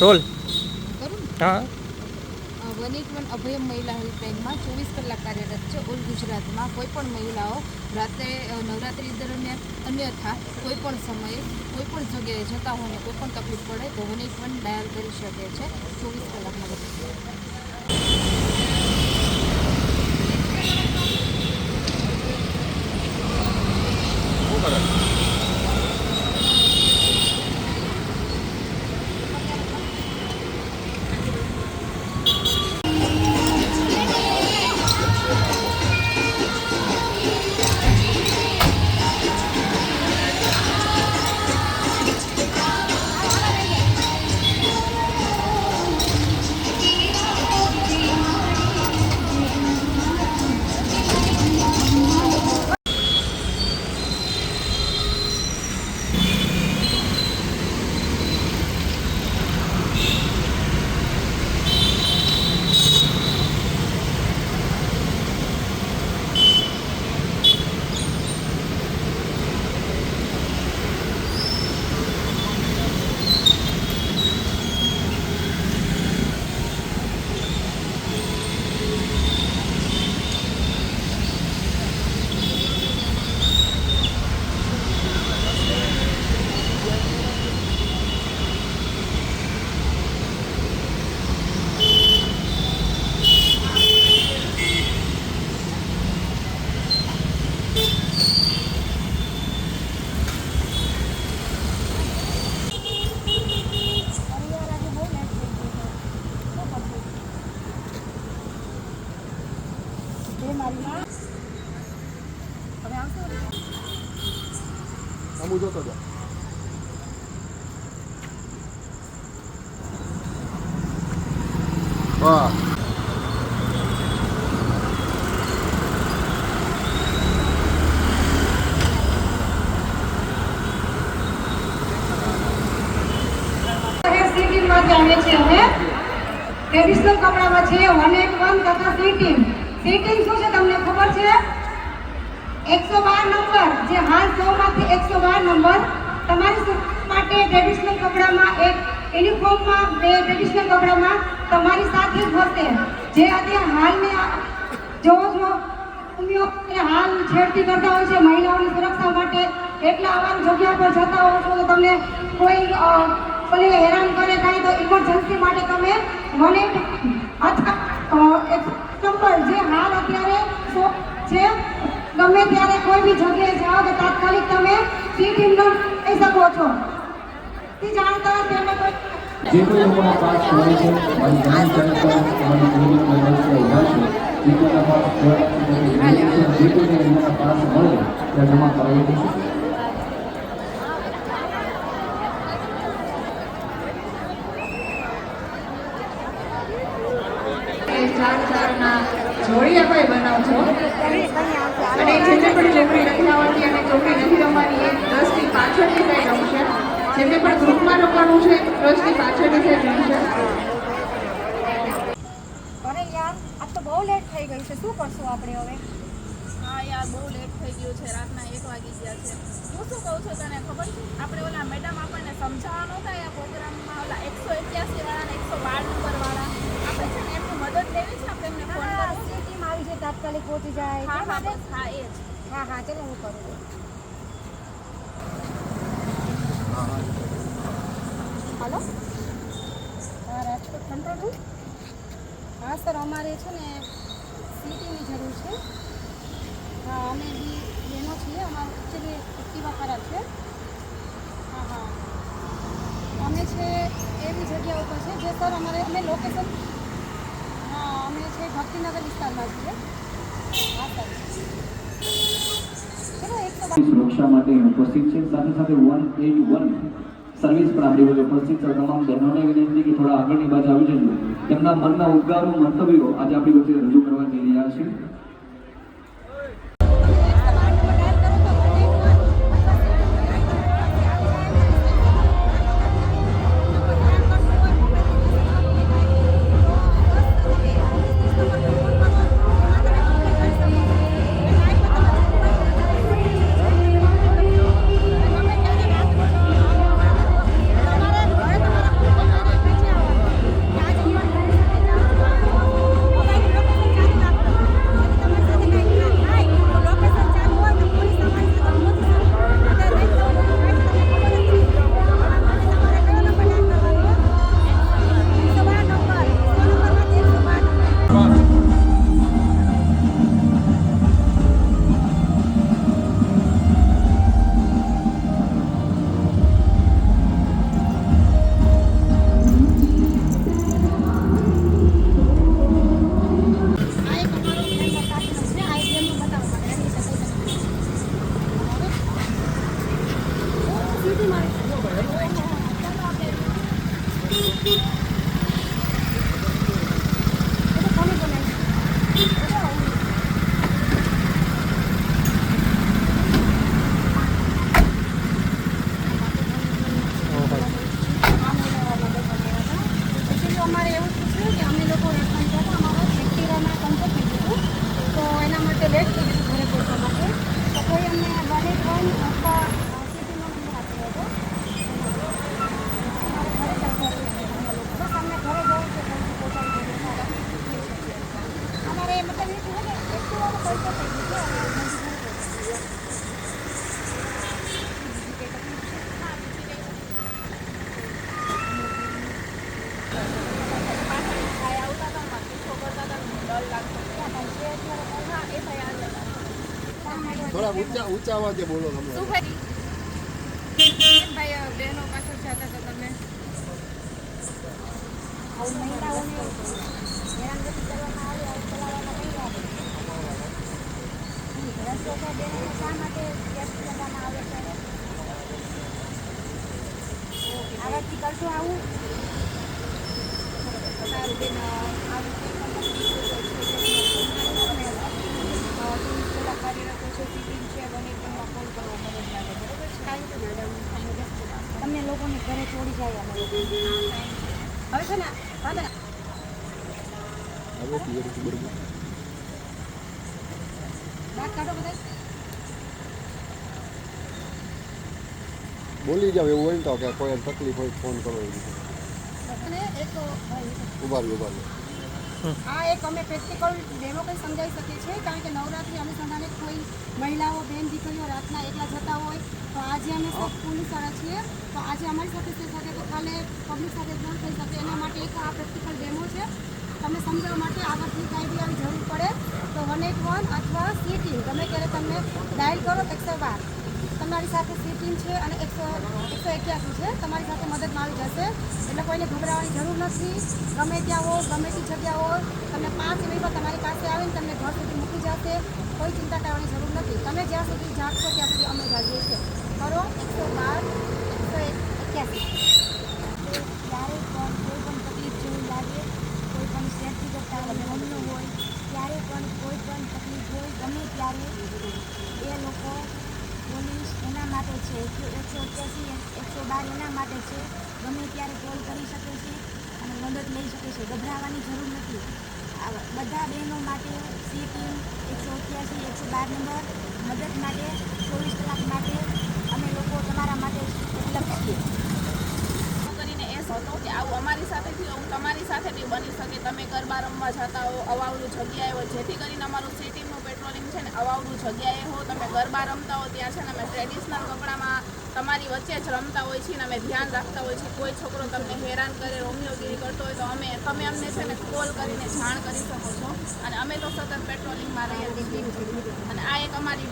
Role? હા. One eight one Abhayam મહિલા હેલ્પલાઇનમાં ચોવીસ કલાક કાર્યરત છે ઓલ ગુજરાતમાં. કોઈ પણ મહિલાઓ રાત્રે નવરાત્રી નવરાત્રિ દરમિયાન અન્યથા કોઈ પણ સમયે કોઈ પણ જગ્યાએ જતા હોય ને કોઈ પણ તકલીફ પડે તો વન એટ વન ડાયલ કરી શકે છે ચોવીસ કલાકમાં. વાહ. ટીમમાંથી આવે અમે. ટ્રેડિશનલ કપડામાં છે વન એટ વન તથા સી ટીમ શું છે તમને ખબર છે? એકસો બાર નંબર. જે હાલ સૌમાંથી એકસો બાર નંબર. તમારી માટે ટ્રેડિશનલ કપડામાં એક યુનિફોર્મમાં ટ્રેડિશનલ કપડામાં તમારી સાથે જ હશે. જે અત્યારે હાલને જોવો છો હાલ છેડતી કરતા હોય છે મહિલાઓની સુરક્ષા માટે. એટલા આવા જગ્યા પર જતા હોવ છો તો તમને કોઈ ભલે હેરાન કરે કાંઈ, તો ઇમરજન્સી માટે તમે એટ અથવા નંબર જે હાલ અત્યારે છે, ગમે ત્યારે કોઈ બી જગ્યાએ જાઓ તો તાત્કાલિક તમે સી ટીમનો લઈ શકો છો. કોઈ જે કોઈ લોકોના પાસ મળે છે મારી જ્ઞાન પર અમારી ક્લિનિક મેમ્બર્સ ઊભા છે જે કોઈ પાસ જે કોઈને એમના પાસ મળે ત્યાં જમા કરાવી દઈશું જોડી આપણે બનાવજો અને જેમને પણ ચોકડી નથી આવડતી અને ચોકડી નથી રમવાની એ દસની પાછળની સાઈડ રમશે? જેમને પણ ગ્રુપમાં રમવાનું છે દસની પાછળની સાઈડ રમશે અરે યાર આ તો બહુ લેટ થઈ ગયું છે. શું કરશું આપણે હવે? હા યાર બહુ લેટ થઈ ગયું છે. રાતના એક વાગી ગયા છે. હું શું કહું છું તને ખબર છે? આપણે ઓલા મેડમ આપણને સમજાવવાનો હતા આ પ્રોગ્રામમાં ઓલા એકસો એક્યાસી વાળા એકસો બાર નંબર વાળા. આપણે છે ને એમની મદદ લેવી છે આપણે એમને ફોન કરવો ટીમ આવી છે તાત્કાલિક પહોંચી જાય. હા હા બસ હા એ જ. હા હા ચલો હું કરું. છું હલો? હા રાજકોટ કંટ્રોલ રૂમ હા સર અમારે છે ને સીટીની જરૂર છે. હા, અમે બી બહેનો છીએ. અમારું એકચ્યુઅલી એક્ટિવા ખરાબ છે. હા હા. અમે છે એવી જગ્યા ઉપર છે જે સર અમારે, અમે લોકેશન હા, અમે છે ભક્તિનગર વિસ્તારમાં છીએ. હા સર સુરક્ષા માટે ઉપસ્થિત છે. સાથે સાથે વન એટ વન સર્વિસ પણ આપણી ઉપસ્થિત છે. તમામ બહેનોને વિનંતી કે થોડા આગળની બાજુ આવી જજો. તેમના મનના ઉદ્ગારો, મંતવ્યો આજે આપણી વચ્ચે રજૂ કરવા જઈ રહ્યા છે. અમારે એવું થયું કે અમે લોકો રેસ્ટોરન્ટ હતા અમારો બેક્ટેરિયામાં કન્સર્ટ થઈ ગયું હતું તો એના માટે લેટ થઈ ગયું ઘરે પહોંચવા માટે તો કોઈ અમને વન એટ વન અથવા સિટીનો નંબર આપ્યો હતો અમારે ઘરે જવું હતું બસ અમને ઘરે જવું છે જલ્દી પહોંચાડી દેજો અમારે મતલબ એ થયું ને એક્ટિવામાં પૈસા થઈ ગયું છે અને જલ્દી ઘરે પહોંચાડી દેજો. ભાઈ આવતા હતા મારે પીછો કરતા હતા મને ડર લાગતો હા એ ભાઈ આગળ થોડા ઊંચા ઊંચા અવાજે બોલો તમે. શું ભાઈ બહેનો પાછળ જતા હતા તમે? આવું મહિલાઓને હેરાનગતિ કરવામાં આવું ચલાવવામાં નહીં આવે રસ્તો તો બેનોને શા માટે વ્યસ્ત કરવામાં આવે છે આવાથી કરશો આવું સારું બેન તમને લોકોને ઘરે છોડી જાય અમારે હવે છે ના હવે બોલી જાવ એવું હોય ને તો કે કોઈ તકલીફ હોય ફોન કરો ઊભા રહ્યો ઊભા આ એક અમે પ્રેક્ટિકલ ડેમો કંઈ સમજાવી શકીએ છીએ કારણ કે નવરાત્રિ અનુસંધાને કોઈ મહિલાઓ બેન દીકરીઓ રાતના એકલા જતા હોય તો આજે અમે સૌ પોલીસવાળા છીએ તો આજે અમારી સાથે થઈ શકે તો કાલે પબ્લિક સાથે ન થઈ શકે એના માટે એક આ પ્રેક્ટિકલ ડેમો છે. તમને સમજાવવા માટે કાંઈ બી આવી જરૂર પડે તો વન એટ વન અથવા સી ટીમ તમે ક્યારે તમને ડાયલ કરો એકસો બાર. તમારી સાથે સી ટીમ છે અને એકસો એકસો એક્યાસી છે. તમારી સાથે મદદ આવી જશે. એટલે કોઈને ગભરાવાની જરૂર નથી. ગમે ત્યાં હો, ગમે તે જગ્યા હો, તમને પાંચ મિનિટમાં તમારી પાસે આવીને તમને ઘર સુધી મૂકી જશે. કોઈ ચિંતા કરવાની જરૂર નથી. તમે જ્યાં સુધી જાગશો ત્યાં સુધી અમે જાગીએ છીએ. કરો એકસો બાર, એકસો એક્યાસી. ક્યારેય પણ કોઈ પણ તકલીફ જેવું લાગે કોઈ પણ સેફટી કરતા ગમનો હોય ત્યારે પણ કોઈ પણ તકલીફ હોય ગમે ત્યારે એ લોકો પોલીસ એના માટે છે, કે એકસો અઠ્યાસી એકસો બાર એના માટે છે. ગમે ત્યારે કોલ કરી શકે છે અને મદદ લઈ શકે છે. ગભરાવાની જરૂર નથી. બધા બહેનો માટે સી ટીમ એકસો અઠ્યાસી એકસો બાર નંબર મદદ માટે, ચોવીસ કલાક માટે અમે લોકો તમારા માટે ઉપલબ્ધ છીએ. કરીને એ હતો કે આવું અમારી સાથે થયું તમારી સાથે બી બની શકે. તમે ગરબા રમવા જતા હો અવાવરું જગ્યાએ હોય જેથી કરીને અમારું સિટીનું અવાવરું જગ્યાએ હો, તમે ગરબા રમતા હો, ત્યાં છે ને અમે ટ્રેડિશનલ કપડામાં તમારી વચ્ચે જ રમતા હોય છીએ ને અમે ધ્યાન રાખતા હોય છીએ. કોઈ છોકરો તમને હેરાન કરે, રોમિયોગીરી કરતો હોય તો અમે, તમે અમને છે ને કોલ કરીને જાણ કરી શકો છો. અને અમે તો સતત પેટ્રોલિંગમાં રહીએ છીએ. અને આ એક અમારી